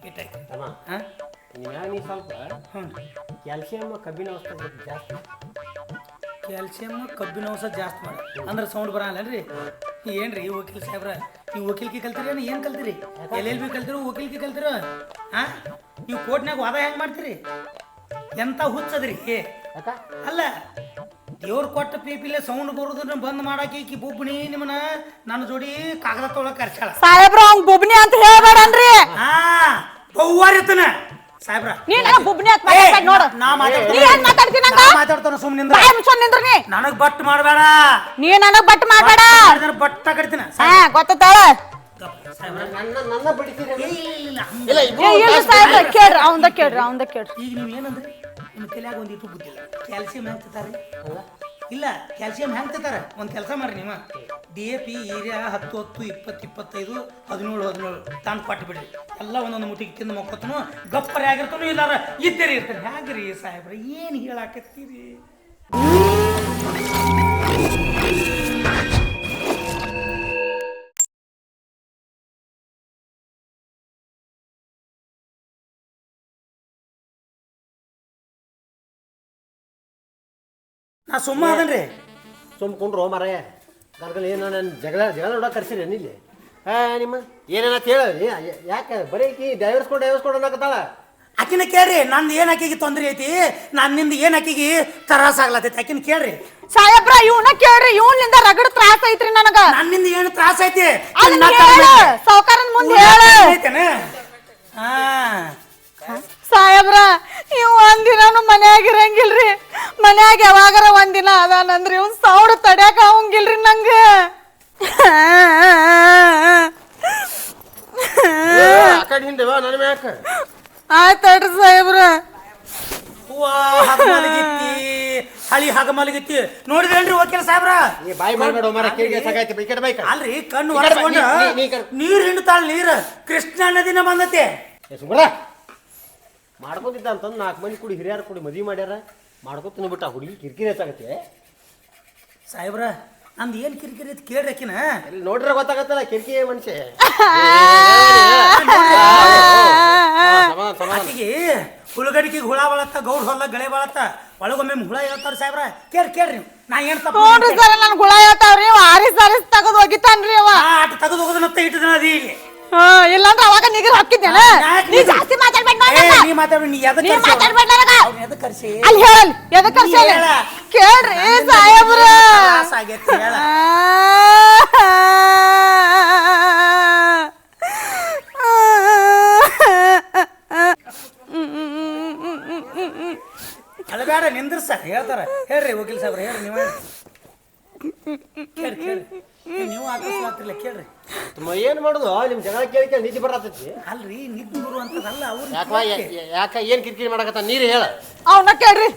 ಹಾಂ ಇನ್ಮ್ಯಾಗ ನೀ ಸ್ವಲ್ಪ ಹ್ಞೂ ಕ್ಯಾಲ್ಸಿಯಮ್ ಕಬ್ಬಿನ ಅವಸ್ಥೆ ಸ್ವಲ್ಪ ಜಾಸ್ತಿ? ಕ್ಯಾಲ್ಸಿಯಮ್ ಕಬ್ಬಿನ ಅಂಶ ಜಾಸ್ತಿ ಮಾಡಿ. ಅಂದ್ರೆ ಸೌಂಡ್ ಬರಲ್ಲನ್ರಿ ಏನ್ರಿ? ಈ ವಕೀಲ್ ಸಾಹೇಬ್ರ? ನೀವು ವಕೀಲ್ಕಿ ಕಲ್ತಿರಿ ಏನು ಏನು ಕಲ್ತಿರಿ? ಎಲ್ ಎಲ್ ಬಿ ಕಲ್ತಿರೋ ವಕೀಲ್ಕಿ ಕಲ್ತಿರೋ? ಹಾ ನೀವು ಕೋರ್ಟ್ನಾಗ ವಾದ ಹೆಂಗ್ ಮಾಡ್ತೀರಿ? ಎಂತ ಹುಚ್ಚದ್ರಿ? ಅಲ್ಲ ದೇವ್ರ ಕೊಟ್ಟ ಪೀಪಿಲೆ ಸೌಂಡ್ ಬರೋದನ್ನ ಬಂದ್ ಮಾಡಾಕಿ ಈಕಿ ಬೊಬ್ಬಣಿ ನಿಮ್ಮನ್ನ ನನ್ನ ಜೋಡಿ ಕಾಗದ ತೊಗೊಳಕ್ ಕರ್ಸಾಳ ಸಾಹೇಬ್ರ ಅವ್ನ್ ಬೊಬ್ಬನಿ ಅಂತ ಹೇಳ್ಬೇಡನ್ರಿ ಹಾ ಬವ್ವಾರಿತನ ಸಾಹೇಬ್ರ ನೀ ನನಗ್ ಬುಬ್ನಿ ಅಂತ ಮಾತಾಡ್ಬೇಡ ನೋಡು ನಾ ಏನ್ ಮಾತಾಡ್ತೀನಿ ನಂಗ? ಮಾತಾಡ್ತಾನ ಸುಮ್ಮನೆ ಬಾಯ್ ಮುಚ್ಕೊಂಡ್ ನಿಂದ್ರು ನೀ. ನನಗ್ ಬಟ್ ಮಾಡಬೇಡ. ನೀ ನನಗ್ ಬಟ್ ಮಾಡ್ಬೇಡ. ಬಟ್ಟ ತಗಡ್ತೀನಿ ಹಾ ಗೊತ್ತಾಳ ನನ್ನ ನನ್ನ ಬಿಡ್ತೀರಿ ಇಲ್ಲ ಇಲ್ಲ ಏ ಇಬ್ರು ಇಲ್ಲ ಸಾಹೇಬ್ರ ಕೇಳ್ರಿ ಅವಂದ ಕೇಳ್ರಿ ಅವಂದ ಕೇಳ್ರಿ. ಈಗ ನೀವು ಏನಂದ್ರಿ? ನಿಮ್ಮ ತಲೆಯಾಗ ಒಂದಿಟ್ಟು ಬುದ್ಧಿಲ್ಲ ಕ್ಯಾಲ್ಸಿಯಂ ಹೆಂಗ್ ತಿಂತಾರೆ ಇಲ್ಲ ಕ್ಯಾಲ್ಸಿಯಂ ಹೆಂಗೆ ತಿಂತಾರೆ ಒಂದು ಕೆಲಸ ಮಾಡ್ರಿ ನೀವು. ಡಿ ಎ ಪಿ ಏರಿಯಾ ಹತ್ತು ಹತ್ತು ಇಪ್ಪತ್ತು, ಇಪ್ಪತ್ತೈದು, ಹದಿನೇಳು ಹದಿನೇಳು. ತಾನು ಕೊಟ್ಟು ಬಿಡ್ರಿ. ಎಲ್ಲ ಒಂದೊಂದು ಮುಟ್ಟಿಗೆ ತಿಂದು ಮಕ್ಕೋತನು ಗಪ್ಪರೆ ಆಗಿರ್ತಾನು, ಇಲ್ಲಾರ ಇದ್ದೇರಿ ಇರ್ತಾರೆ ಹ್ಯಾಗ್ರಿ ಸಾಹೇಬ್ರ, ಏನು ಹೇಳಾಕತ್ತೀರಿ? ನಾ ಸುಮ್ಮ ಅದನ್ರಿ. ಸುಮ್ಕೊಂಡ್ರು ಮರೇ ಗರ್ಗಲ್ ಏನು ನನ್ನ ಜಗಳ ಜಗಳ ನೋಡೋ ಕರ್ಸಿರಿ ಇಲ್ಲಿ? ಹಾ ನಿಮ್ಮ ಏನೇನ ಕೇಳಿ ಯಾಕೆ? ಬರೀ ಕಿ ಡೈವರ್ಸ್ಕೊಂಡು ಡೈವರ್ಸ್ಕೊಂಡು ಅನ್ನಕತ್ತಾಳ. ಆಕಿನ ಕೇಳ್ರಿ ನಂದು ಏನು ಆಕಿಗೆ ತೊಂದ್ರೆ ಐತಿ ನನ್ನಿಂದ ಏನು ಆಕಿಗೆ ತ್ರಾಸ ಆಗ್ಲತ್ತೈತಿ ಆಕಿನ ಕೇಳ್ರಿ. ಸಾಹೇಬ್ರ ಇವನ ಕೇಳ್ರಿ ಇವನಿಂದ ರಗಡ್ ತ್ರಾಸ ಐತ್ರಿ ನನಗ. ನನ್ನಿಂದ ಏನು ತ್ರಾಸ ಐತಿ? ಸಾಯಬ್ರ ಮುಂದೆ ಹೇಳ. ಐತೇನ? ಹಾ. ಸಾಹೇಬ್ರ ಇವ್ ಒಂದಿನಾನು ಮನ್ಯಾಗ ಇರಂಗಿಲ್ರಿ. ಮನ್ಯಾಗ ಯಾವಾಗಾರ ಒಂದಿನ ಅದಾನಂದ್ರಿ ಇವ್ ಸೌಂಡ್ ತಡ್ಯಾಕ ಅವಂಗಿಲ್ರಿ ನಂಗ. ಆ ಕಡೆ ಹಿಂದೆ ಬಾ ನನ್ನ ಮ್ಯಾಕ. ಆಯ್ತಡ್ರಿ ಸಾಹೇಬ್ರ. ಹೂವಾ ಹಗಮಲಗಿತ್ತಿ ಹಳಿ ಹಗಮಲಗಿತ್ತಿ ನೋಡಿದೇನ್ರಿ ವಕೀಲ ಸಾಹೇಬ್ರ? ನೀ ಬಾಯಿ ಮಾಡ್ಬೇಡ ಮರ ಕಿವಿಗೆ ಸಾಕಾಯ್ತು ಈ ಕಡೆ ಬೈ ಅಲ್ರಿ ಕಣ್ಣು ಈ ಕಡೆ ಬಾ, ಒರೆಸ್ಕೊಂಡು ನೀ- ನೀ- ನೀ ಕಡೆ. ನೀರ್ ಹಿಂಡ್ತಾಳ ನೀರ್. ಕೃಷ್ಣ ನದಿನ ಬಂದತೆ. ಸುಮ್ರ ಮಾಡ್ಕೊಂತಿದ್ದ ಅಂತಂದು ನಾಲ್ಕು ಮಂದಿ ಕೂಡಿ ಹಿರಿಯರು ಕೂಡಿ ಮದುವೆ ಮಾಡ್ಯಾರ. ಮಾಡ್ಕೊತೀನಿ ಬಿಟ್ಟು ಆ ಹುಡುಗಿ ಕಿರಿಕಿರಿ ಹೆಚ್ಚಾಗತ್ತೆ. ಸಾಹೇಬ್ರ ನಂದು ಏನು ಕಿರಿಕಿರಿ ಅಂತ ಕೇಳ್ರಿ ಆಕಿನ. ಇಲ್ಲಿ ನೋಡ್ರೆ ಗೊತ್ತಾಗತ್ತಲ್ಲ ಕಿರಿಕಿ ಮನುಷ್ಯ. ಆಕಿಗೆ ಹುಳುಗಡಿಕೆಗೆ ಹುಳ ಬಳತ್ತ ಗೌಡ್ ಹೊಲ ಗಳೆ ಬಳತ್ತ ಒಳಗೊಮ್ಮೆ ಹುಳ ಹೇಳ್ತಾರ ಸಾಹೇಬ್ರ. ಕೇಳ್ರಿ ಕೇಳ್ರಿ ನಾ ಏನ್ ತಪ್ಪು ನೋಡ್ರಿ ಸರ್ ನನ್ ಗುಳ ಹೇಳ್ತಾವ್ರಿ ಆರಿಸ್ ಆರಿಸ್ ತಗದ್ ಹೋಗಿತಾನ್ರಿ ಅವ ಆಟ ತೆಗೆದು ಹೋಗೋದನ್ನ ಇಟ್ಟು ದಿನ ಅದಿ ಇಲ್ಲಿ ಹಾ ಇಲ್ಲಾಂದ್ರ ಅವಾಗ ನಿಗರ್ ಹಾಕಿದ್ದೇನೆ ನೀ ಜಾಸ್ತಿ ಏ, ನನಗ. ನೀ ಮಾತಾಡ್ಬೇಡ ನೀ ಎದಕ್ ನೀ ಕರ್ಸಿ ಅವ್ನ? ಮಾತಾಡ್ಬೇಡ ನನಗ. ಅವ್ನ ಎದಕ್ ಕರ್ಸಿ ಅಲ್ಲಿ ಹೇಳಲ್ ಎದಕ್ ಕರ್ಸ್ಯಾನ? ಹೇಳ. ಕೇಳ್ರಿ ಸಾಹೇಬ್ರ ತ್ರಾಸ ಆಗೈತಿ ಹೇಳ ಅಳಬೇಡ ನಿಂದ್ರಸ ಹೇಳ್ತಾರ ಹೇಳ್ರಿ ವಕೀಲ್ ಸಾಹೇಬ್ರ ಹೇಳ್ರಿ ನೀವು ಕೇಳಿ ಕೇಳಿ ನೀವು ಆಕಸ್ಮಾತಿಲ್ಲ ಕೇಳ್ರಿ. ತುಂಬ ಏನು ಮಾಡೋದು? ನಿಮ್ಮ ಜಗಳ ಕೇಳಿ ಕೇಳಿ ನಿದ್ದೆ ಬರತೈತಿ. ಅಲ್ರಿ ನಿದ್ದು ಬರುವಂತದಲ್ಲ ಯಾಕ ಅವ್ರು ಯಾಕ ಯಾಕ ಏನು ಕಿರಿಕಿರಿ ಮಾಡಕತ್ತ ನೀರು ಹೇಳ. ಅವನ ಕೇಳ್ರಿ.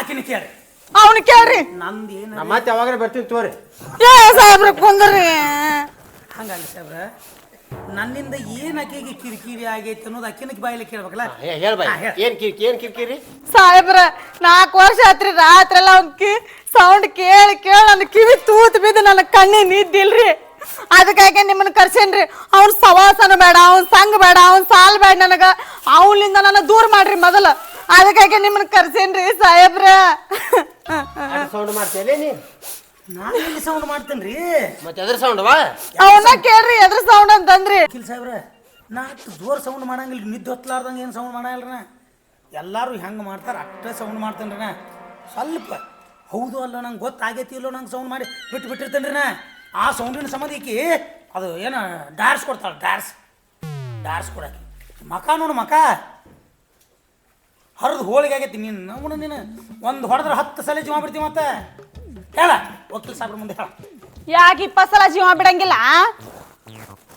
ಆಕಿನ ಕೇಳ್ರಿ. ಅವನ ಕೇಳ್ರಿ. ನಂದು ಏನು ಮತ್ತೆ ಯಾವಾಗಾರ ಬರ್ತೀನಿ ತೋರಿ ಏ ಸಾಹೇಬ್ರ ಕುಂದ್ರಿ. ಹಂಗಾಗಿ ಸಾಹೇಬ್ರ. ನನ್ನಿಂದ ಏನ್ ಆಕೆಗೆ ಕಿರಿಕಿರಿ ಆಗೈತೆ ಅನ್ನೋದು ಆಕಿನ ಬಾಯಲ್ಲಿ ಕೇಳ್ಬೇಕಲ್ಲ? ಏನ್ ಹಾ, ಹೇಳ್. ಏನು ಕಿರಿಕಿ ಏನ್ ಕಿರಿಕಿರಿ? ಸಾಹೇಬ್ರ ನಾಲ್ಕು ವರ್ಷ ಆತ್ರಿ ರಾತ್ರಿ ಎಲ್ಲ ಅವ್ನ ಕಿ ಸೌಂಡ್ ಕೇಳಿ ಕೇಳಿ ನನ್ನ ಕಿವಿ ತೂತ್ ಬಿದ್ದು ನನ್ನ ಕಣ್ಣಿನ ನಿದ್ದಿಲ್ರಿ. ಅದಕ್ಕಾಗಿ ನಿಮ್ಮನ್ನ ಕರ್ಸೇನ್ರಿ. ಅವ್ನ ಸವಾಸನ ಬೇಡ ಅವ್ನ ಸಂಘ ಬೇಡ ಅವ್ನ ಸಾಲ್ ಬೇಡ ನನಗ. ಅವನಿಂದ ನನ್ನ ದೂರ ಮಾಡ್ರಿ ಮೊದಲ. ಅದಕ್ಕಾಗಿ ನಿಮ್ಮನ್ನ ಕರ್ಸೇನ್ರಿ ಸಾಹೇಬ್ರ. ಸೌಂಡ್ ಮಾಡ್ತೇನೆ ನೀ? ನಾನು ಇಲ್ಲಿ ಸೌಂಡ್ ಮಾಡ್ತೇನ್ರಿ? ಮತ್ತೆ ಎದ್ರ ಸೌಂಡ್ ವಾ ಅವನ್ನ ಕೇಳ್ರಿ ಎದ್ರ ಸೌಂಡ್ ಅಂತಂದ್ರಿ. ವಕೀಲ್ ಸಾಹೇಬ್ರ ನಾ ಜೋರ್ ಸೌಂಡ್ ಮಾಡಂಗಿಲ್ಲ ನಿದ್ದೆ ಹೊತ್ಲಾರ್ದಂಗೆ ಏನು ಸೌಂಡ್ ಮಾಡಂಗಿಲ್ಲ ನಾ ಎಲ್ಲರೂ ಹೆಂಗೆ ಮಾಡ್ತಾರೆ ಅಷ್ಟೇ ಸೌಂಡ್ ಮಾಡ್ತೇನೆ ನಾ ಸ್ವಲ್ಪ ಹೌದು ಅಲ್ಲ ನಂಗೆ ಗೊತ್ತಾಗೈತಿ ಇಲ್ಲೋ ನಂಗೆ ಸೌಂಡ್ ಮಾಡಿ ಬಿಟ್ಟು ಬಿಟ್ಟಿರ್ತೇನೆ ನಾ ಆ ಸೌಂಡಿನ ಸಮಾಧಿಕಿ ಅದು ಏನು ಡಾರ್ಸ್ ಕೊಡ್ತಾಳೆ ಡಾರ್ಸ್ ಡಾರ್ಸ್ ಕೊಡಕ್ಕೆ ಮಕ ನೋಡು ಮಕ. ಹರಿದು ಹೋಳಿಗೆ ಆಗೈತಿ ನೀನು ನೋಡು ನೀನು. ಒಂದು ಹೊಡೆದ್ರೆ ಹತ್ತು ಸಲ ಜೀವ ಬಿಡ್ತೀವಿ ಮತ್ತೆ. ಹೇಳ ವಕೀಲ್ ಸಾಹೇಬ್ರ ಮುಂದೆ ಹೇಳ. ಯಾಕ ಇಪ್ಪತ್ತು ಸಲ ಜೀವ ಬಿಡಂಗಿಲ್ಲ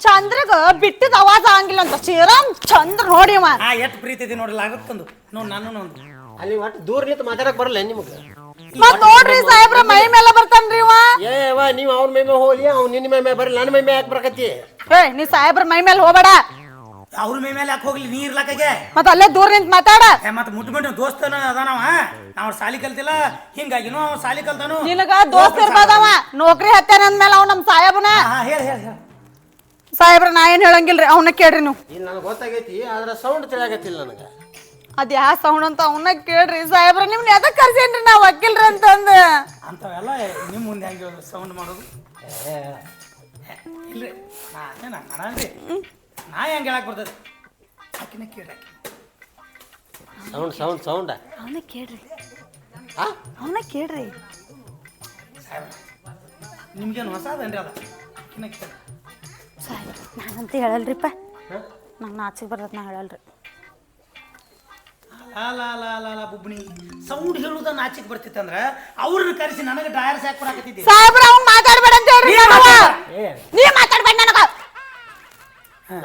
ಚಂದ್ರಗ ಬಿಟ್ಟಿದ ಅವಾಜ ಆಗಂಗಿಲ್ಲ ಅಂತ ಶ್ರೀರಾಮ್ ಚಂದ್ರ ನೋಡಿವ ಆ ಎಷ್ಟು ಪ್ರೀತಿ ಇದೆ ನೋಡಿಲ್ಲ ಆಗುತ್ತಂದು ನೋಡಿ ನಾನು ಒಂದು ಅಲ್ಲಿ ಒಟ್ಟು ದೂರ ನಿಂತು ಮಾತಾಡಕ್ ಬರಲ್ಲ ನಿಮಗೆ? ಮತ್ ನೋಡ್ರಿ ಸಾಹೇಬ್ರ ಮೈ ಮೇಲೆ ಬರ್ತಾನ್ರಿ ಇವ. ಏ ವಾ ನೀವು ಅವ್ರ ಮೈ ಮೇಲೆ ಹೋಗ್ಲಿ ಅವ್ನು ನಿನ್ನ ಮೈ ಮೇಲೆ ಬರಲ್ಲ ನನ್ನ ಮೈ ಮೇಲೆ ಯಾಕೆ ಬರಕತ್ತಿ? ಏ ನೀ ಸಾಹೇಬ್ರ ಮೈ ಮೇಲೆ ಹೋಗ್ಬೇಡ. ಅವ್ರ ಮೇ ಮೇಲೆ ಯಾಕೆ ಹೋಗ್ಲಿ? ನೀರ್ ಇರ್ಲಾಕಾಗೆ ಮತ್ತೆ ಅಲ್ಲೇ ದೂರ ನಿಂತ ಮಾತಾಡ. ಏ ಮತ್ತೆ ಮುಟ್ಬಿಟ್ಟು ಮುಟ್ಟು ದೋಸ್ತನ ಅದಾನವ ನಾವ್ ಸಾಲಿ ಕಲ್ತಿಲ್ಲ. ಹಿಂಗಾಗಿನೂ ಅವ ಸಾಲಿ ಕಲ್ತಾನು ನಿನಗ ದೋಸ್ತ ಇರ್ಬೋದವ ನೌಕರಿ ಹತ್ತಾನ ಅಂದ್ಮೇಲೆ ಅವ್ ನಮ್ ಸಾಹೇಬನ. ಹಾ ಹೇಳ ಹೇಳ ಹೇಳ. ಸಾಹೇಬ್ರ ನಾ ಏನ್ ಹೇಳಂಗಿಲ್ರಿ? ಅವನ್ನ ಕೇಳ್ರಿ ನೀವು. ಇಲ್ಲಿ ನನಗೆ ಗೊತ್ತಾಗೈತಿ ಆದ್ರೆ ಸೌಂಡ್ ತಿಳಿಯಾಗತ್ತಿಲ್ಲ ನನಗೆ. ಅದ್ ಯಾ ಸೌಂಡ್ ಅಂತ ಅವನ್ನ ಕೇಳ್ರಿ. ಸಾಹೇಬ್ರ ನಿಮ್ನ ಎದಕ್ ಕರ್ಸೇನ್ರಿ ನಾ ವಕೀಲ್ರಿ ಅಂತಂದ? ಅಂತವೆಲ್ಲ ನಿಮ್ಮ ಮುಂದೆ ಹೆಂಗೆ ಸೌಂಡ್ ಮಾಡೋದು? ಏ, ಇಲ್ರಿ ನಾ ನಾ ಮಾಡಲ್ರಿ. ನಾ ಹೆಂಗೆ ಹೇಳಕ್ ಬರ್ತದೆ. ಆಕಿನ ಕೇಳಿ ಸೌಂಡ್ ಸೌಂಡ್ ಸೌಂಡ ಅವನ್ನ ಕೇಳ್ರಿ. ಆ? ಅವನ್ನ ಕೇಳ್ರಿ. ಸಾಹೇಬ್ರ ನಿಮ್ಗೇನು ಹೊಸದೇನ್ರಿ ಅದ? ಆಕಿನ ಕೇಳಿ ಸಾಹೇಬ್ರ ನಾನಂತ ಹೇಳಲ್ರಿಪ್ಪ. ನಂಗೆ ನಾಚಿಗೆ ಬರ್ತದ ನಾ ಹೇಳಲ್ರಿ. ಲಾ ಲಾ ಲಾ ಲಾ ಲಾ ಬುಬ್ಣಿ ಸೌಂಡ್ ಹೇಳುದ ನಾಚಿಕ್ ಬರ್ತಿತ್ತಂದ್ರ ಅವ್ರನ್ನ ಕರೆಸಿ ನನಗೆ ಡಯರ್ಸ್ ಹಾಕಿ ಕೊಡಾಕತ್ತಿದ್ದೆ. ಸಾಹೇಬ್ರ ಅವ್ನ್ ಮಾತಾಡ್ಬೇಡ ಅಂತ ಹೇಳ್ರಿ ನೀ ಮಾತಾಡಬೇಡ. ನನಗೆ ನೀ ಮಾತಾಡ್ಬೇಡ ನನಗ.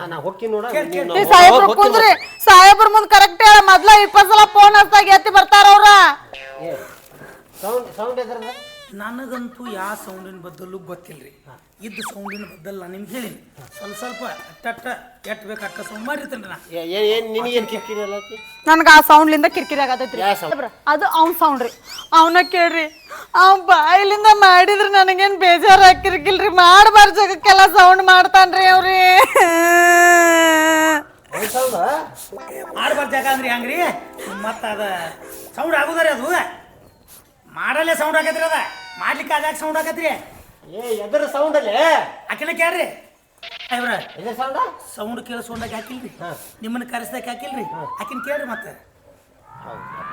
ನಾ ಹೊಕ್ಕಿ ನೋಡ ಸಾಹೇಬ್ರು ಕುಂದ್ರಿ ಸಾಹೇಬ್ರ ಮುಂದ್ ಕರೆಕ್ಟ್ ಹೇಳ ಮೊದ್ಲ ಇಪ್ಪತ್ತು ಸಲ ಫೋನ್ ಹಚ್ಚಾಗ ಎತ್ತಿ ಬರ್ತಾರ ಅವ್ರ. ಸೌಂಡ್ ಸೌಂಡ್ ಎದ್ರದ ನನಗಂತೂ ಯಾವ ಸೌಂಡಿನ ಬದಲು ಗೊತ್ತಿಲ್ಲ ರೀ ಇದ್ದ ಸೌಂಡಿನ ಬದಲು ನಾನು ನಿಮ್ಗೆ ಹೇಳೀನಿ. ಸ್ವಲ್ಪ ಸ್ವಲ್ಪ ಅಟ್ಟಟ್ಟ ಎಟ್ ಬೇಕು ಅಟ್ಟ ಸೌಂಡ್ ಮಾಡಿರ್ತೇನೆ ನಾ. ಏನ್ ಏನ್ ನಿನಗೇನು ಕಿರಿಕಿರಿ ಅಲ್ಲ ನನ್ಗ ಆ ಸೌಂಡ್ಲಿಂದ ಕಿರಿಕಿರಿ ಆಗತೈತ್ರಿ ಯಾವ sound? ಅದು ಅವ್ನ ಸೌಂಡ್ ರೀ. ಅವನ ಕೇಳ್ರಿ ಅವ್ ಬಾಯಿಲಿಂದ ಮಾಡಿದ್ರೆ ನನಗೇನು ಬೇಜಾರು ಹಾಕಿರ್ಕಿಲ್ರಿ ಮಾಡಬಾರ್ದು ಜಗಕ್ಕೆಲ್ಲ ಸೌಂಡ್ ಮಾಡ್ತಾನ್ರಿ ಅವ್ರಿ. ಮಾಡಬಾರ್ದು ಅಂದ್ರಿ ಹಂಗ್ರಿ? ಮತ್ತು ಅದ ಸೌಂಡ್ ರೀ ಅದು. ಮಾಡಲ್ಲೇ ಸೌಂಡ್ ಆಗೈತ್ರಿ ಅದ. ಮಾಡ್ಲಿಕ್ಕೆ ಅದ್ಯಾಕೆ ಸೌಂಡ್ ಆಗತ್ರಿ? ಏ ಎದ್ರ ಸೌಂಡ್ ಅಲ್ಲಿ? ಆಕಿನ ಕೇಳ್ರಿ. ಐಬ್ರ ಎದ್ರ ಸೌಂಡ್ ಸೌಂಡ್ ಕೇಳಿಸ್ಕೊಂಡಾಗ ಹಾಕಿಲ್ರಿ. ಹಾ. ನಿಮ್ಮನ್ನ ಕರೆಸ್ದಾಗ ಹಾಕಿಲ್ರಿ. ಆಕಿನ ಕೇಳ್ರಿ ಮತ್ತೆ.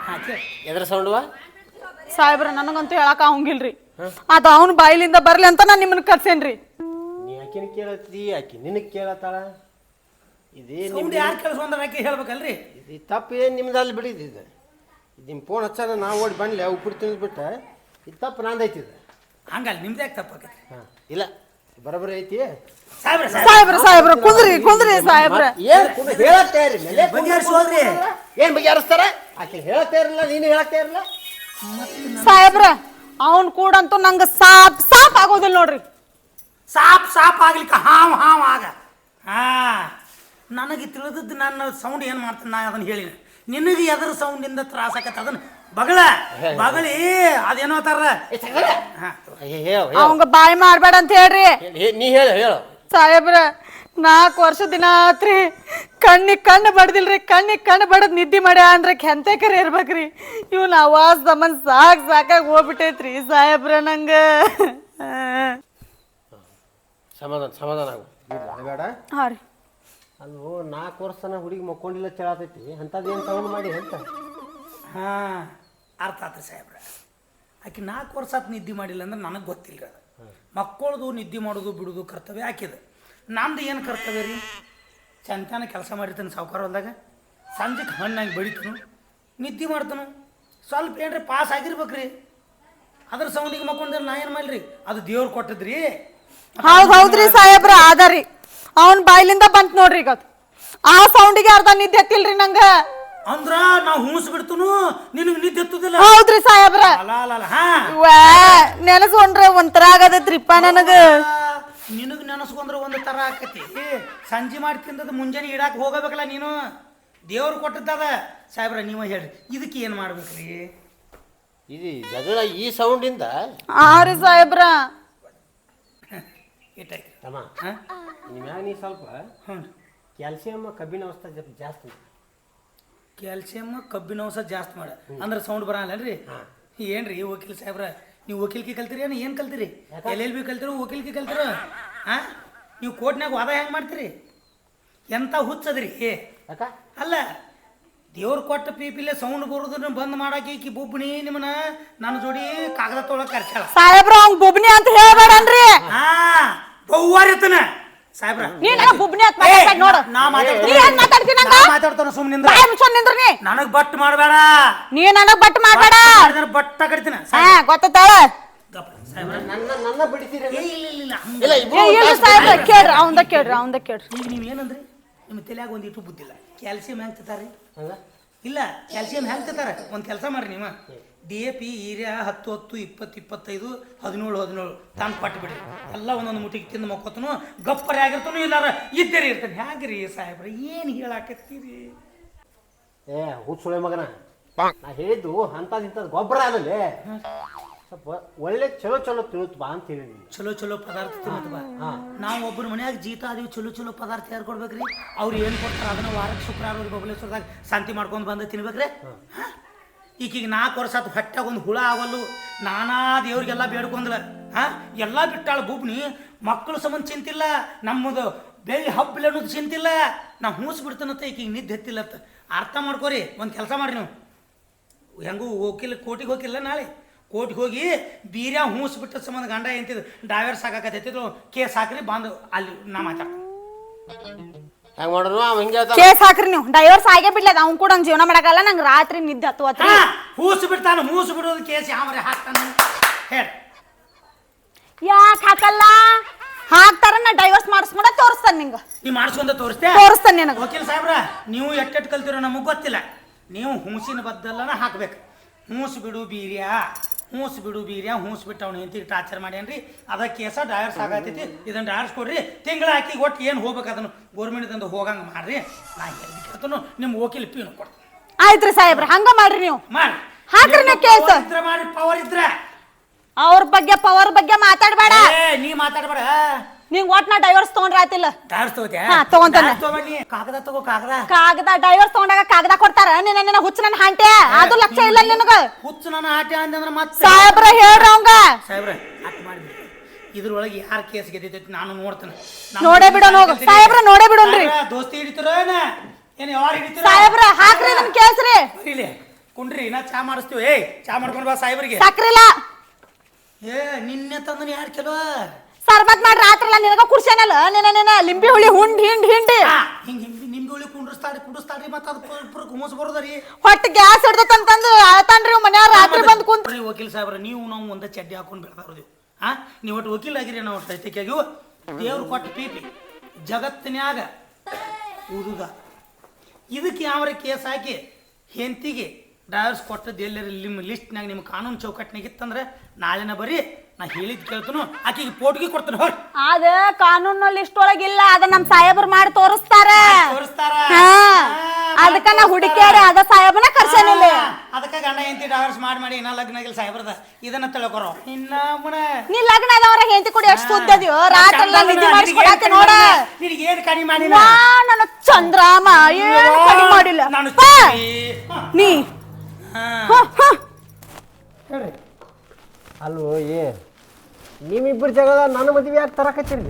ಹಾ ಕೇಳಿ. ಎದ್ರ ಸೌಂಡ್ವಾ ಸಾಹೇಬ್ರ ನನಗಂತೂ ಹೇಳಕ್ ಆಗಂಗಿಲ್ರಿ ಅದು ಅವನ್ ಬಾಯಿಲಿಂದ ಬರ್ಲಿ ಅಂತ ನಾನು ನಿಮ್ಮನ್ನ ಕರ್ಸೇನ್ರಿ. ನೀ ಆಕಿನ ಕೇಳತ್ತಿ ಆಕಿ ನಿನಗೆ ಕೇಳತ್ತಾಳ? ಇದೇ ಸೌಂಡ್ ನಿಮ್ದು ಯಾರು ಕೇಳಿಸ್ಕೊಂಡ್ರೆ ಆಕಿ ಹೇಳ್ಬೇಕಲ್ರಿ? ಇದು ತಪ್ಪು ಏನು ನಿಮ್ದು ಅಲ್ಲಿ ಬಿಡಿದ್ದು ಇದು? ಇದು ನಿಮ್ಮ ಫೋನ್ ಹಚ್ಚಾರ ನಾವು ಓಡಿ ಬಂದ್ಲೆ ಉಪ್ಪಿಟ್ಟು ತಿಂದ್ಬಿಟ್ಟು? ಇದು ತಪ್ಪು ನಂದೈತಿ ಇದು. ಹಂಗಲ್ಲ ನಿಮ್ದು ಯಾಕೆ ತಪ್ಪಾಕತ್ರಿ ಹಾಂ ಇಲ್ಲ ಬರೋಬ್ಬರಿ ಐತಿ. ಸಾಹೇಬ್ರ ಸಾಹೇಬ್ರ. ಸಾಹೇಬ್ರ ಕುಂದ್ರಿ ಕುಂದ್ರಿ ಸಾಹೇಬ್ರ. ಏನು ಹೇಳತ್ತೇ ಇರಲಿಲ್ಲ ಬಗೆಹರಿಸೋದ್ರಿ ಏನು ಬಗೆಹರಿಸ್ತಾರ? ಆಕೆ ಹೇಳತ್ತೇ ಇರಲಿಲ್ಲ ನೀನು ಹೇಳತ್ತೇ ಇರಲಿಲ್ಲ. ಸಾಹೇಬ್ರ ಅವನ್ ಕೂಡಂತೂ ನಂಗೆ ಸಾಪ್ ಸಾಪ್ ಆಗೋದಿಲ್ಲ ನೋಡ್ರಿ. ಸಾಪ್ ಸಾಪ್ ಆಗ್ಲಿಕ್ಕೆ ಹಾವ್ ಹಾವ್ ಆಗ. ಹಾ ನನಗೆ ತಿಳಿದದ್ದು ನನ್ನ ಸೌಂಡ್ ಏನು ಮಾಡ್ತೀನಿ ನಾ ಅದನ್ನ ಹೇಳಿನಿ. ನಿನಗೆ ಎದ್ರ ಸೌಂಡಿಂದ ತ್ರಾಸ ಆಕತ್ತ ಅದನ್ನ ಬಗಳ ಬಗಳಿ ಅದೇನೋ ತರ. ಅವಂಗ ಬಾಯಿ ಮಾಡ್ಬೇಡ ಅಂತ ಹೇಳ್ರಿ. ನೀ ಹೇಳ ಹೇಳು. ಸಾಹೇಬ್ರ ನಾಲ್ಕು ವರ್ಷ ದಿನ ಆತ್ರಿ. ಕಣ್ಣಿಗೆ ಕಣ್ಣು ಬಡ್ದಿಲ್ರಿ ಕಣ್ಣಿಗೆ ಕಣ್ಣು ಬಡದ್ ನಿದ್ದೆ ಮಾಡ್ಯ ಅಂದ್ರೆ ಕೆಂತೆ ಕರೆ ಇರ್ಬೇಕ್ರಿ. ಇವ್ನ ಅವಾಜ್ ದಮನ್ ಸಾಕ್ ಸಾಕಾಗಿ ಹೋಗ್ಬಿಟ್ಟೈತ್ರಿ ಸಾಹೇಬ್ರ ನಂಗ. ಸಮಾಧಾನ ಸಮಾಧಾನ ಆಗು. ಅದು ಬೇಡ. ಹಾ ರೀ. ಅಲ್ಲೋ ನಾಲ್ಕು ವರ್ಷನ ಹುಡುಗಿ ಮಕ್ಕೊಂಡಿಲ್ಲ ಚಳಾತೈತಿ. ಅಂಥದ್ದು ಏನು ಸೌಂಡ್ ಮಾಡಿ ಅಂತ? ಹಾ, ಅರ್ಥ ಆತ್ರಿ ಸಾಹೇಬ್ರ. ಆಕೆ ನಾಲ್ಕು ವರ್ಷ ಆತು ನಿದ್ದೆ ಮಾಡಿಲ್ಲ ಅಂದ್ರೆ ನನಗೆ ಗೊತ್ತಿಲ್ಲ ಅದು. ಮಕ್ಕಳದು, ನಿದ್ದೆ ಮಾಡೋದು, ಬಿಡೋದು ಕರ್ತವ್ಯ ಹಾಕಿದೆ ನಮ್ದು ಏನು ಕರ್ತವ್ಯ ರೀ? ಚಂತಾನ ಕೆಲಸ ಮಾಡಿರ್ತಾನೆ ಸಾವುಕಾರ ಹೊಲ್ದಾಗ. ಸಂಜೆಗೆ ಹಣ್ಣಾಗಿ ಬಡಿತನು ನಿದ್ದೆ ಮಾಡ್ತಾನು. ಸ್ವಲ್ಪ ಏನ್ರಿ ಪಾಸ್ ಆಗಿರ್ಬೇಕ್ರಿ. ಅದ್ರ ಸೌಂಡಿಗೆ ಮಕ್ಕೊಂಡ್ರೆ ನಾ ಏನು ಮಾಡಲಿ? ಅದು ದೇವ್ರು ಕೊಟ್ಟದ್ರಿ. ಹೌದು ಹೌದ್ರಿ ಸಾಹೇಬ್ರ ಆದರಿ ಅವನ್ ಬಾಯ್ಲಿಂದ ಬಂತ್ ನೋಡ್ರಿ ಈಗ ಆ ಸೌಂಡಿಗೆ ಅರ್ಧ ನಿದ್ದೆ ಹತ್ತಿಲ್ರಿ ನಂಗ. ಅಂದ್ರ ನಾವು ಹುಣಸ್ ಬಿಡ್ತನು ನಿನಗೆ ನಿದ್ದೆ ಹೌದ್ರಿ ಸಾಹೇಬ್ರ. ಅಲ್ಲ ಅಲ್ಲ ಅಲ್ಲ ಹಾ. ವ್ಯಾ ನೆನಸ್ಕೊಂಡ್ರೆ ಒಂಥರ ಆಗದೈತ್ರಿಪ್ಪ ನನಗ. ನಿನಗೆ ನೆನಸ್ಕೊಂಡ್ರೆ ಒಂದು ತರ ಆಕತಿ. ಸಂಜೆ ಮಾಡಿ ತಿಂದದ ಮುಂಜಾನೆ ಇಡಾಕ ಹೋಗಬೇಕಲ್ಲ ನೀನು? ದೇವ್ರು ಕೊಟ್ಟದ್ದದ. ಸಾಹೇಬ್ರ ನೀವು ಹೇಳ್ರಿ. ಇದಕ್ಕೆ ಏನು ಮಾಡ್ಬೇಕ್ರಿ? ಇದು ಜಗಳ ಈ ಸೌಂಡಿಂದ? ಆ ರೀ ಸಾಹೇಬ್ರ. ಇಟ್ಟಾಯ್ತು ತಮ್ಮ ಹಾಂ? ನಿಮ್ಯಾಗ ನೀ ಸ್ವಲ್ಪ ಹ್ಞೂ. ಕ್ಯಾಲ್ಸಿಯಮ್ ಕಬ್ಬಿಣ ಅವಸ್ಥೆ ಜಾಸ್ತಿ. ಕ್ಯಾಲ್ಸಿಯಮ್ ಕಬ್ಬಿನ ಅಂಶ ಜಾಸ್ತಿ ಮಾಡ. ಅಂದ್ರೆ ಸೌಂಡ್ ಬರಲ್ಲನ್ರಿ ಏನ್ರಿ? ವಕೀಲ್ ಸಾಹೇಬ್ರ? ನೀವು ವಕೀಲ್ಕಿ ಕಲ್ತೀರಿ ಏನು? ಏನು ಕಲ್ತೀರಿ? ಎಲ್ ಎಲ್ ಬಿ ಕಲ್ತಿರೋ ವಕೀಲ್ಕಿ ಕಲ್ತಿರೋ? ಹಾಂ ನೀವು ಕೋರ್ಟ್ನಾಗ ವಾದ ಹೆಂಗೆ ಮಾಡ್ತೀರಿ? ಎಂಥ ಹುಚ್ಚದ್ರಿ? ಏ. ಅಲ್ಲ ದೇವ್ರು ಕೊಟ್ಟ ಪೀಪಿಲೆ ಸೌಂಡ್ ಬರೋದನ್ನ ಬಂದ್ ಮಾಡಾಕಿ ಈಕಿ ಬೊಬ್ಬನಿ ನಿಮ್ಮನ್ನ ನನ್ನ ಜೋಡಿ ಕಾಗದ ತೊಳಕ್ ಕರ್ಚಾಳ ಸಾಹೇಬ್ರ ಅವ್ನ್ ಬೊಬ್ಬನಿ ಅಂತ ಹೇಳ್ಬೇಡನ್ರಿ. ಹಾ ಬೌವಾರಿತನ ಸಾಹೇಬ್ರ ನೀನು ಬುಬ್ನಿ ನೋಡು. ನಾ ನೀ ಏನ್ ಮಾತಾಡ್ತಿ ನಂಗ? ಮಾತಾಡ್ತಾನ ಸುಮ್ಮನಿಂದ ಬಾಯ್ ಮುಚ್ಕೊಂಡ್ ನಿಂದ್ರು ನೀ? ನನಗ್ ಬಟ್ ಮಾಡಬೇಡ. ನೀ ನನಗ್ ಬಟ್ ಮಾಡ್ಬೇಡ. ಹಾ ಗೊತ್ತಾಳ ಸಾಹೇಬ್ರ. ನನ್ನ ನನ್ನ ಬಿಡ್ತೀರಿ ಇಲ್ಲ ಇಲ್ಲ ಇಲ್ಲ ಇಲ್ಲ ಏ ಇಬ್ರು ಇಲ್ಲ ಸಾಹೇಬ್ರ ಕೇಳ್ರಿ ಅವಂದ ಕೇಳ್ರಿ ಅವಂದ ಕೇಳ್ರಿ. ಈಗ ನೀವು ಏನಂದ್ರಿ? ನಿಮ್ಮ ತಲೆಯಾಗ ಒಂದು ಇಟ್ಟು ಬುದ್ಧಿಲ್ಲ ಕ್ಯಾಲ್ಸಿಯಂ ಹೆಂಗ್? ಇಲ್ಲ ಕ್ಯಾಲ್ಸಿಯಂ ಹೆಂಗ್ ತಿಂತಾರ ಒಂದು ಕೆಲಸ ಮಾಡ್ರಿ ನೀವು. ಡಿ ಎ ಪಿ ಈರ್ಯಾ ಹತ್ತು ಹತ್ತು ಇಪ್ಪತ್ತು ಇಪ್ಪತ್ತೈದು ಹದಿನೇಳು ಹದಿನೇಳು. ತಾನು ಕೊಟ್ಟು ಬಿಡ್ರಿ ಎಲ್ಲ ಒಂದೊಂದು ಮುಟ್ಟಿಗೆ ತಿಂದು ಮಕ್ಕೋತನು ಗಪ್ಪರೆ ಆಗಿರ್ತಾನು ಇಲ್ಲಾರ ಇದ್ದೇರಿ ಇರ್ತಾನೆ. ಹ್ಯಾಗ್ರಿ ಸಾಹೇಬ್ರ? ಏನು ಹೇಳಾಕತ್ತೀರಿ? ಏ ಹುಚ್ಚುಳೆ ಮಗನ. ನಾ ಹೇಳಿದ್ದು ಅಂಥದ್ದು ಇಂಥದ್ದು ಗೊಬ್ಬರ ಸ್ವಲ್ಪ ಒಳ್ಳೆ ಚಲೋ ಚಲೋ ತಿಳುತ್ ಬಾ ಅಂತ ಹೇಳಿ ಚಲೋ ಚಲೋ ಪದಾರ್ಥ ತಿನ್ನೋದು ಬಾ. ಹಾ. ನಾವು ಒಬ್ಬರ ಮನ್ಯಾಗ ಜೀತ ಅದೀವಿ ಚಲೋ ಚಲೋ ಪದಾರ್ಥ ಯಾರು ಕೊಡ್ಬೇಕ್ರಿ? ಅವ್ರು ಏನು ಕೊಡ್ತಾರೆ ಅದನ್ನ ವಾರಕ್ಕೆ ಶುಕ್ರವಾರ ಬಬಲೇಶ್ವರದಾಗ ಶಾಂತಿ ಮಾಡ್ಕೊಂಡು ಬಂದು ತಿನ್ಬೇಕ್ರಿ? ಹಾ? ಈಕಿಗೆ ನಾಲ್ಕು ವರ್ಷ ಆತು, ಹೊಟ್ಟೆಗೆ ಒಂದು ಹುಳ ಆಗಲ್ಲು ನಾನಾ ದೇವ್ರಿಗೆಲ್ಲ ಬೇಡ್ಕೊಂಡ್ಲ. ಹಾ ಎಲ್ಲ ಬಿಟ್ಟಾಳು ಗುಬ್ನಿ, ಮಕ್ಕಳು ಸಂಬಂಧ ಚಿಂತಿಲ್ಲ, ನಮ್ಮದು ಬೆಳ್ಳಿ ಹಬ್ಬಲಿ ಅನ್ನೋದು ಚಿಂತಿಲ್ಲ. ನಾ ಹೂಸ್ ಬಿಡ್ತಾನತ್ತ ಈಕಿಗೆ ನಿದ್ದೆ ಹತ್ತಿಲ್ಲತ್ತ ಅರ್ಥ ಮಾಡ್ಕೋರಿ, ಒಂದು ಕೆಲಸ ಮಾಡಿ ನೀವು. ಹೆಂಗೂ ಹೋಗಿಲ್ಲ ಕೋಟಿಗೆ ಹೋಗಿಲ್ಲ ನಾಳೆ. ಕೋಟಿಗೆ ಹೋಗಿ ಬೀರ್ಯಾ ಹೂಸ್ ಬಿಟ್ಟ ಸಂಬಂಧ ಗಂಡ ಎಂತಿದ್ದು ಡ್ರೈವರ್ ಸಾಕಾಕತ್ತಿದ್ರು ಕೇಸ್ ಹಾಕ್ರಿ, ಬಂದು ಅಲ್ಲಿ ನಾ ಮಾತಾಡ್ತೀನಿ. ಹೆಂಗ್ ಮಾಡೋಣ ಅವ ಹಿಂಗೆ ಹೇಳ್ತಾನ. ಕೇಸ್ ಹಾಕ್ರಿ ನೀವು. ಡೈವರ್ಸ್ ಆಗೇ ಬಿಡ್ಲದ ಅವ್ನ್ ಕೂಡ ಜೀವನ ಮಾಡಕಲ್ಲ ನಂಗೆ ರಾತ್ರಿ ನಿದ್ದೆ ಹತ್ತುವತ್ರಿ ಹಾ ಹೂಸ್ ಬಿಡ್ತಾನ ಮೂಸು ಬಿಡೋದು ಕೇಸ್ ಯಾವ್ರೆ ಹಾಕ್ತಾನ? ಹೇಳಿ. ಯಾಕೆ ಹಾಕಲ್ಲ? ಹಾಕ್ತಾರ ನಾ ಡೈವರ್ಸ್ ಮಾಡಿಸ್ಕೊಂಡ ತೋರಿಸ್ತಾನೆ ನಿಂಗ. ನೀ ಮಾಡಿಸ್ಕೊಂಡ ತೋರಿಸ್ತೆ ತೋರಿಸ್ತಾನೆ ನಿನಗ. ವಕೀಲ್ ಸಾಹೇಬ್ರ ನೀವು ಎಟ್ಟೆಟ್ಟು ಕಲ್ತಿರೋ ನಮಗೆ ಗೊತ್ತಿಲ್ಲ. ನೀವು ಹುಂಸಿನ ಬದ್ದಲ್ಲನ ಹಾಕ್ಬೇಕು. ಹೂಸ್ ಬಿಡು ಬೀರ್ಯಾ. ಹೂಸ್ ಬಿಡು ಬೀರ್ಯ ಹೂಸ್ ಬಿಟ್ಟು ಅವ್ನು ಹೆಂಡತಿಗೆ ಟಾರ್ಚರ್ ಮಾಡ್ಯಾನ್ರಿ. ಅದ ಕೇಸ ಡಾಯರ್ಸ್ ಆಗತೈತಿ ಇದನ್ನ ಡಾಯರ್ಸ್ ಕೊಡ್ರಿ. ತಿಂಗಳ ಹಾಕಿ ಒಟ್ಟು ಏನು ಹೋಗ್ಬೇಕು ಅದನ್ನು ಗೋರ್ಮೆಂಟ್ದಿಂದ ಹೋಗಂಗೆ ಮಾಡ್ರಿ. ನಾ ಕೇಳ್ತಾನು ನಿಮ್ಮ ವಕೀಲ್ ಪೀನು ಕೊಡ್ತೀನಿ ಆಯ್ತ್ರಿ ಸಾಹೇಬ್ರ ಹಂಗ ಮಾಡ್ರಿ ನೀವು. ಮಾಡಿ ಹಾಕ್ರಿ ಕೇಸ್. ಇದ್ರೆ ಮಾಡಿ ಪವರ್ ಇದ್ರೆ. ಅವ್ರ ಬಗ್ಗೆ ಪವರ್ ಬಗ್ಗೆ ಮಾತಾಡಬೇಡ. ನೀ ಮಾತಾಡ್ಬೇಡ. ನಿಂಗ್ ಒಟ್ ನಾ ಡೈವರ್ಸ್ ತಗೊಂಡ್ರ ಆಯ್ತಿಲ್ಲ? ತಗೋತ್ಯಾ? ಹಾ, ತಗೊಂತಾನೆ. ನೀ ಕಾಗದ ತಗೋ ಕಾಗದ. ಕಾಗದ ಡೈವರ್ಸ್ ತಗೊಂಡಾಗ ಕಾಗದ ಕೊಡ್ತಾರ. ನಿನ್ನ ನಿನ್ನ ಹುಚ್ಚ ನನ್ನ ಹಾಂಟೆ ಅದು ಲಕ್ಷ ಇಲ್ಲ ನಿನಗ. ಹುಚ್ಚು ನನ್ನ ಆಟ ಅಂದ್ರೆ ಮತ್ತೆ ಸಾಹೇಬ್ರ ಹೇಳ್ರಿ ಅವಂಗ. ಸಾಹೇಬ್ರೆ ಅಟ್ ಇದ್ರೊಳಗೆ ಯಾರ ಕೇಸ್ ಗೆದ್ದೈತಿ ನಾನು ನೋಡ್ತೇನೆ. ನಾನು ನೋಡೇ ಬಿಡೋಣ ಹೋಗು. ಸಾಹೇಬ್ರ ನೋಡೇ ಬಿಡೋಣ್ರಿ. ಸಾಹೇಬ್ರ, ದೋಸ್ತಿ ಹಿಡಿತೀರ ಏನ? ಏನು ಯಾರು ಹಿಡಿತೀರ? ಸಾಹೇಬ್ರ ಹಾಕ್ರಿ ಇದನ್ ಕೇಸ್ರಿ ಇಲ್ಲಿ. ಕುಂಡ್ರಿ ನಾ ಚಾ ಮಾಡಿಸ್ತೀವಿ. ಏಯ್ ಚಾ ಮಾಡ್ಕೊಂಡು ಬಾ ಸಾಹೇಬ್ರಿಗೆ. ಸಕ್ರಿಲ್ಲ. ಏ ನಿನ್ನೆ ತಂದನು ಯಾರು ಕೆಲವ? ಸರ್ಬತ್ ಮಾಡ್ರಿ ರಾತ್ರಲ್ಲ ನಿನಗ ಕುಡ್ಸೇನಲ್ಲ ನಿನ್ನ ನಿನ್ನ ಲಿಂಬಿ ಹುಳಿ ಹುಂಡ್ ಹಿಂಡ್ ಹಿಂಡಿ. ಹಿಂಗೆ ಹಿಂಗೆ ನಿಮ್ಗೆ ಉಳಿ ಕುಂಡ್ರಿಸ್ತಾಡ್ರಿ ಕುಡಿಸ್ತಾಡ್ರಿ ಮತ್ತೆ ಅದು ಪುರಕ್ಕೆ ಹುಮ್ಮಸ್ ಬರೋದರಿ. ಹೊಟ್ಟೆ ಗ್ಯಾಸ್ ಹಿಡ್ದತ್ತಂತಂದು ಆತಾನ್ರಿ ಮನ್ಯಾಗ ರಾತ್ರಿ ಬಂದು ಕುಂತ್ರಿ ವಕೀಲ್ ಸಾಹೇಬ್ರ ನೀವು ನಾವು ಒಂದೇ ಚಡ್ಡಿ ಹಾಕೊಂಡು ಬೆಳ್ದಾರದಿವು ಹಾ ನೀವು ಒಟ್ಟು ವಕೀಲ್ ಆಗಿರಿ ನಾವು ರೈತಕ್ಕಾಗಿವು ದೇವ್ರು ಕೊಟ್ಟ ಪೀಪಿ ಜಗತ್ತಿನ್ಯಾಗ ಉದುದ ಇದಕ್ಕೆ ಯಾವ ಕೇಸ್ ಹಾಕಿ ಹೆಂತಿಗೆ ಡ್ರೈವರ್ಸ್ ಕೊಟ್ಟದ್ದು ಎಲ್ಲರ ನಿಮ್ಮ ಲಿಸ್ಟ್ನಾಗ ನಿಮ್ಮ ಕಾನೂನು ಚೌಕಟ್ಟಿನಾಗಿತ್ತಂದ್ರೆ ನಾಳೆನ ಬರೀ ನಾ ಹೇಳಿದ್ ಕೇಳ್ತನು ಆಕೆಗೆ ಪೋಟ್ಗೆ ಕೊಡ್ತಾನೆ ಹೋಗಿ ಅದ ಕಾನೂನು ಲಿಸ್ಟ್ ಒಳಗಿಲ್ಲ ಅದ ನಮ್ ಸಾಹೇಬ್ರು ಮಾಡಿ ತೋರಿಸ್ತಾರ. ತೋರಿಸ್ತಾರ. ಹಾ ಅದಕ್ಕ ನಾ ಹುಡುಕ್ಯಾಡಿ ಅದ ಸಾಹೇಬನ ಕರ್ಸನಿಲ್ಲ ಅದಕ್ಕೆ ಗಂಡ ಹೆಂಡತಿ ಡ್ರೈವರ್ಸ್ ಮಾಡಿ ಮಾಡಿ ಇನ್ನ ಲಗ್ನ ಆಗಿಲ್ಲ ಸಾಹೇಬ್ರದ. ಇದನ್ನ ತಿಳ್ಕೊರೋ. ಇನ್ನ ಮುನ ನೀ ಲಗ್ನ ಆದವ್ರ ಹೆಂಡತಿ ಕೂಡ ಎಷ್ಟು ಸುದ್ದದಿಯೋ ರಾತ್ರಿ ಎಲ್ಲ ನಿದ್ದೆ ಮಾಡಿಸ್ಕೊಡತ್ತೆ ನೋಡ. ನಿನಗೆ ಏನು ಕಡಿಮೆ ಮಾಡಿ ವಾ ನನ್ನ ಚಂದ್ರಾಮ ಏನು ಕಡಿಮೆ ಮಾಡಿಲ್ಲ. ನಾನು ಪಾ, ನೀ. ಹಾ. ಹ, ಹ. ಹೇಳ್ರಿ ಅಲ್ವೋ ಏ ನೀವಿಬ್ಬರು ಜಗಳ ನನ್ನ ಮದುವೆ ಯಾಕೆ ತರಕತ್ತೀರಿ?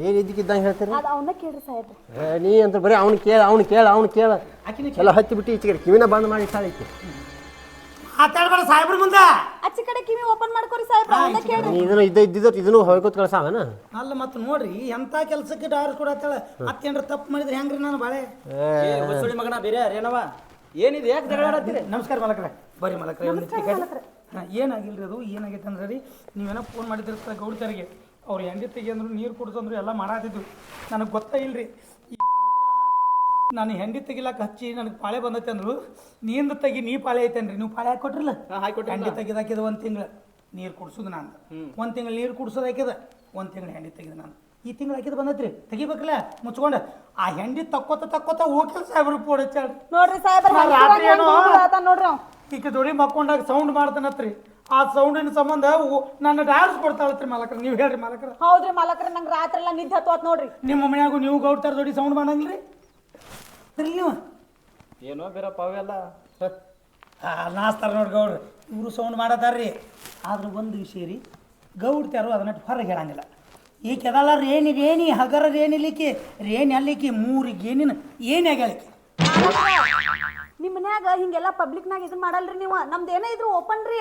ಏನು ಇದಕ್ಕಿದ್ದಂಗೆ ಹೇಳ್ತೀರಿ? ಅದ್ ಅವನ್ನ ಕೇಳ್ರಿ ಸಾಹೇಬ್ರ. ಏ, ನೀ ಅಂತ ಬರೀ ಅವ್ನು ಕೇಳ ಅವ್ನು ಕೇಳ ಅವ್ನು ಕೇಳ. ಆಕಿನ ಎಲ್ಲ ಹತ್ತಿ ಬಿಟ್ಟು ಈಚೆ ಕಿವಿನ ಬಂದ್ ಮಾಡಿ ಸಾಳಿಕೆ ಮಾತಾಡ್ಬೇಡ ಸಾಹೇಬ್ರ ಮುಂದೆ. ಆಚೆ ಕಡೆ ಕಿವಿ ಓಪನ್ ಮಾಡ್ಕೊರಿ ಸಾಹೇಬ್ರ ಅವನ್ನ ಕೇಳ್ರಿ. ನೀ ಇದನ್ನು ಇದ್ದ ಇದ್ದಿದ್ದು ಇದನ್ನು ಹೊಯ್ಕೋತ್ ಕಳ್ಸಾವನ ಅಲ್ಲ ಮತ್ತೆ ನೋಡ್ರಿ ಎಂತ ಕೆಲಸಕ್ಕೆ ಡಾರ್ಸ್ ಕೊಡತ್ತಾಳ? ಮತ್ತೇನ್ರ ತಪ್ಪು ಮಾಡಿದ್ರೆ ಹೆಂಗ್ರಿ ನಾನು ಬಾಳೆ? ಏ. ಹೊಸಳಿ ಮಗನ ಬೇರೆ ರೇನವ ಏನಿದೆ? ಯಾಕೆ ಜಗಳಾಡತ್ತೀರಿ ನಮಸ್ಕಾರ ಮಲಕ್ರೆ. ಬರಿ ಮಲಕ್ರೆ ಒಂದು ಏನಾಗಿಲ್ರಿ ಅದು? ಏನಾಗೈತೆ ಅಂದ್ರೆ ರೀ ನೀವೇನೋ ಫೋನ್ ಮಾಡಿದಿರ್ತಾರೆ ಗೌಡ್ತರಿಗೆ ಅವ್ರು ಹೆಂಡಿ ತೆಗಿಯಂದ್ರು ನೀರು ಕುಡಿಸಂದ್ರು ಎಲ್ಲ ಮಾಡಾತಿದ್ರು ನನಗೆ ಗೊತ್ತಾ ಇಲ್ರಿ. ಈ ಬೋಸ್ರ ನಾನು ಹೆಂಡಿ ತೆಗಿಲಾಕ ಹಚ್ಚಿ ನನಗೆ ಪಾಳೆ ಬಂದೈತೆ ಅಂದ್ರು. ನೀಂದು ತೆಗಿ ನೀ ಪಾಳೆ ಐತೇನ್ರಿ? ನೀವು ಪಾಳೆ ಹಾಕೊಟ್ರಲ್ಲ ಕೊಟ್ರಲ್ಲ? ಹಾ, ಹಾಕ್ಕೊಟ್ಟಿನಿ ಹೆಂಡಿ ತೆಗೆದಾಕಿದ ಒಂದು ತಿಂಗಳು. ನೀರು ಕುಡ್ಸೋದು ನಾನು. ಒಂದು ತಿಂಗಳು ನೀರು ಕುಡ್ಸೋದಾಕಿದ ಒಂದು ತಿಂಗಳು ಹೆಂಡಿ ತೆಗಿದ ನಾನು. ಈ ತಿಂಗಳು ಹಾಕಿದ್ ಬಂದೈತ್ರಿ ತೆಗಿಬೇಕಲ್ಲ? ಮುಚ್ಕೊಂಡು. ಆ ಹೆಂಡಿ ತಕ್ಕೋತ ತಕ್ಕೋತ ಹೋಗಿಲ್ಲ ಸಾಹೇಬ್ರು ಫೋನ್ ನೋಡ್ರಿ ಸಾಹೇಬ್ರ ನಾ ರಾತ್ರಿ ಏನೋ ನೋಡ್ರಿ ಅವ್. ಈಗ ಜೋಡಿ ಮಕ್ಕೊಂಡಾಗ ಸೌಂಡ್ ಮಾಡ್ತಾನತ್ರಿ. ಆ ಸೌಂಡಿನ ಸಂಬಂಧ ಉ- ನನ್ನ ಡಾನ್ಸ್ ಕೊಡ್ತಾಳತ್ರಿ ಮಾಲಕರ. ನೀವು ಹೇಳ್ರಿ ಮಾಲಕರ. ಹೌದ್ರಿ ಮಾಲಕ್ರ ನಂಗೆ ರಾತ್ರಿ ಎಲ್ಲ ನಿದ್ದೆ ಹತ್ತೋತ್ ನೋಡ್ರಿ. ನಿಮ್ಮ ಮನ್ಯಾಗು ನೀವು ಗೌಡ್ತಾರ ಜೋಡಿ ಸೌಂಡ್ ಮಾಡಂಗಿಲ್ರಿ? ನೀವು. ಏನೋ ಬೇರಪ್ಪ ಅವೆಲ್ಲ. ಆ, ನಾಚ್ತಾರ ಗೌಡ್ರಿ ಗೌಡ್ರು. ಇವರು ಸೌಂಡ್ ಮಾಡತಾರ್ರಿ. ಆದ್ರೆ ಒಂದು ವಿಷಯ ರೀ ಗೌಡ್ತಾರು ಅದನ್ನ ಹೊರಗೆ ಹೇಳಂಗಿಲ್ಲ. ಈ ಕೆದಲ್ಲ ರೇಣಿ ರೇಣಿ ಹಗರ ರೇಣಿಲಿಕ್ಕೆ ರೇಣಿ ಅಲ್ಲಿಕ್ಕೆ ಮೂರು ಗೇನಿನ ಏನೇ ಆಗ್ಯಾಳಿಕೆ ನಿಮ್ಮ ಮನ್ಯಾಗ ಹಿಂಗೆಲ್ಲ ಪಬ್ಲಿಕ್ನಾಗ ಇದು ಮಾಡಲ್ರಿ ನೀವು. ನಮ್ದು ಏನೇ ಇದ್ರು ಓಪನ್ ರೀ.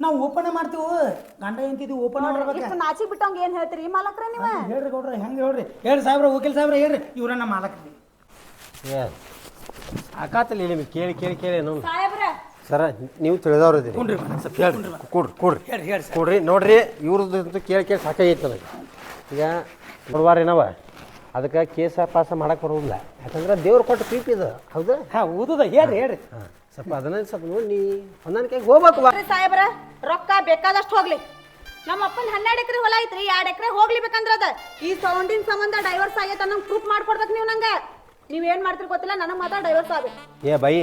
ನಾವು ಓಪನ್ ಮಾಡ್ತೀವಿ? ಗಂಡ ಎಂತಿದ್ವಿ ಓಪನ್ ಇಷ್ಟು ನಾಚಿ ಬಿಟ್ಟಂಗ ಏನು ಹೇಳ್ತೀರಿ? ಮಾಲಕ್ರ ನೀವ? ಹೇಳ್ರಿ ಗೌಡ್ರ ಹೆಂಗೆ ಹೇಳ್ರಿ. ಹೇಳ್ರಿ ಸಾಹೇಬ್ರ ವಕೀಲ್ ಸಾಹೇಬ್ರ ಹೇಳ್ರಿ. ಇವ್ರ ನಮ್ಮ ಮಾಲಕ್ರಿ. ಏ ಆಕಾತಲ್ಲಿ ನಿಮಗೆ ಕೇಳಿ ಕೇಳಿ ಕೇಳಿ ನೋಡಿ ಸಾಹೇಬ್ರ. ಸರ ನೀವು ತಿಳಿದವ್ರು ಇದೀರಿ ಕುಂಡ್ರಿ ಮಾಲಕ್ ಸ್ವಲ್ಪ ಹೇಳ್ರಿ. ಕೊಡ್ರಿ ಕೊಡ್ರಿ ಹೇಳ್ರಿ ಹೇಳ್ರಿ. ಸರ್ ಕೊಡ್ರಿ ನೋಡ್ರಿ ಇವ್ರದ್ದು ಕೇಳಿ ಕೇಳಿ ಸಾಕಾಗೈತೆ ನನಗೆ ಈಗ ನೋಡ್ವಾರ ಏನವ ಅದಕ್ಕೆ ಕೇಸ ಪಾಸ ಮಾಡಕ್ಕೆ ಬರೋದಿಲ್ಲ. ಯಾಕಂದ್ರೆ ದೇವ್ರು ಕೊಟ್ಟು ಪೀಪ್ ಇದು. ಹೌದಾ? ಹಾಂ ಓದುದ ಹೇಳ್ರಿ ಹೇಳ್ರಿ. ಹಾಂ ಸ್ವಲ್ಪ ಅದನ್ನ ಸ್ವಲ್ಪ ನೋಡಿ ನೀ ಹೊಂದಾಣಿಕೆಗೆ ಹೋಗ್ಬೇಕು ಬಾ. ಸಾಹೇಬ್ರ ರೊಕ್ಕ ಬೇಕಾದಷ್ಟು ಹೋಗ್ಲಿ. ನಮ್ಮ ಅಪ್ಪನ ಹನ್ನೆರಡು ಎಕರೆ ಹೊಲ ಐತ್ರಿ ಎರಡ್ ಎಕರೆ ಹೋಗ್ಲಿ ಬೇಕಂದ್ರ ಅದ. ಈ ಸೌಂಡಿನ ಸಂಬಂಧ ಡೈವರ್ಸ್ ಆಗೈತೆ ನಂಗೆ ಪ್ರೂಫ್ ಮಾಡ್ಕೊಡ್ಬೇಕು ನೀವು ನಂಗೆ. ನೀವ್ ಏನ್ ಮಾಡ್ತೀರಿ ಗೊತ್ತಿಲ್ಲ ನನಗೆ ಮಾತ್ರ ಡೈವರ್ಸ್ ಆಗ್ಬೇಕು. ಏ ಬೈ.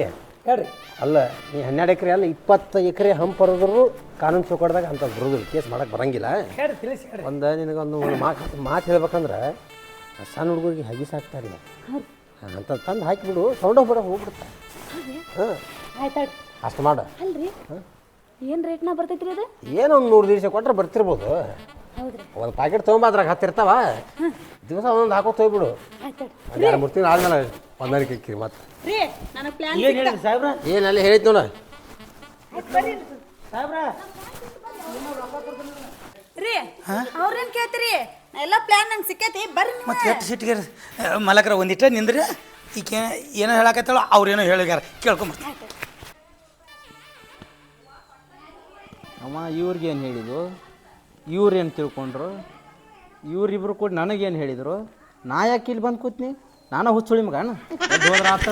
ಹೇಳ್ರಿ. ಅಲ್ಲ ನೀ ಹನ್ನೆರಡು ಎಕರೆ ಅಲ್ಲ ಇಪ್ಪತ್ತು ಎಕರೆ ಹಂಪರದ್ರು ಕಾನೂನು ಚೌಕಟ್ದಾಗ ಅಂತ ಬರೋದಿಲ್ಲ ಕೇಸ್ ಮಾಡಕ್ಕೆ ಬರಂಗಿಲ್ಲ. ಹೇಳ್ರಿ ತಿಳಿಸಿ ಹೇಳ್ರಿ. ಒಂದು ನಿನಗೊಂದು ಮಾತು ಮಾತು ಹೇಳ್ಬೇಕಂದ್ರೆ ಸಣ್ಣ ಹುಡುಗರಿಗೆ ಹಗಿ ಸಾಕ್ತಾರೆ ಅಂತ ತಂದು ಹಾಕಿಬಿಡು ಸೌಂಡ್ ಹೋಗ್ಬಿಡ ಹೋಗ್ಬಿಡುತ್ತೆ ಹಾಂ. ಅಷ್ಟು ಮಾಡು. ಅಲ್ರಿ? ಏನು ರೇಟ್ನ ಬರ್ತೈತ್ರಿ ಅದು? ಏನೋ ಒಂದು ನೂರು ದಿವಸ ಕೊಟ್ರೆ ಬರ್ತಿರ್ಬೋದು. ಒಂದು ಪ್ಯಾಕೆಟ್ ತೊಗೊಂಬ ಅದ್ರಾಗ ಹತ್ತಿರ್ತಾವ ದಿವಸ ಒಂದೊಂದು ಹಾಕೋ ತೋಯ್ಬಿಡು ಎರಡು ಮೂರು ತಿಂಗಳು ಆದ್ಮೇಲೆ ಹೊಂದಾಣಿಕೆ ಇಕ್ಕಿ ಮತ್ತೆ. ರೀ ನನಗೆ ಪ್ಲಾನ್ ಏನು ಸಾಹೇಬ್ರ? ಏನಲ್ಲಿ ಹೇಳಿದ್ ನೋಡ. ಸಾಹೇಬ್ರ? ರೀ ಅವ್ರೇನ್ ಕೇಳ್ತೀರಿ? ಎಲ್ಲ ಪ್ಲಾನ್ ನಂಗೆ ಸಿಕ್ಕೈತಿ ಬರ್ರಿ ಮತ್ತೆ ಎಷ್ಟು ಸಿಟ್ಟಿಗೆ ಮಲಕರ ಒಂದಿಟ್ಟ ನಿಂದ್ರಿ. ಈಕೆ ಏನೋ ಹೇಳಕತ್ತಾಳ ಅವ್ರೇನೋ ಹೇಳಿಗ್ಯಾರ. ಕೇಳ್ಕೊಂಬರ್ತಾರೆ ಅವ ಇವ್ರಿಗೇನು ಹೇಳಿದ್ದು? ಇವ್ರೇನು ತಿಳ್ಕೊಂಡ್ರು? ಇವರಿಬ್ರು ಕೂಡ ನನಗೇನು ಹೇಳಿದರು? ನಾ ಯಾಕೆ ಇಲ್ಲಿ ಬಂದು ಕೂತ್ನಿ? ನಾನು ಹುಚ್ಚುಳಿ ಮಗನ? ಹೋದ್ರ ಆತ.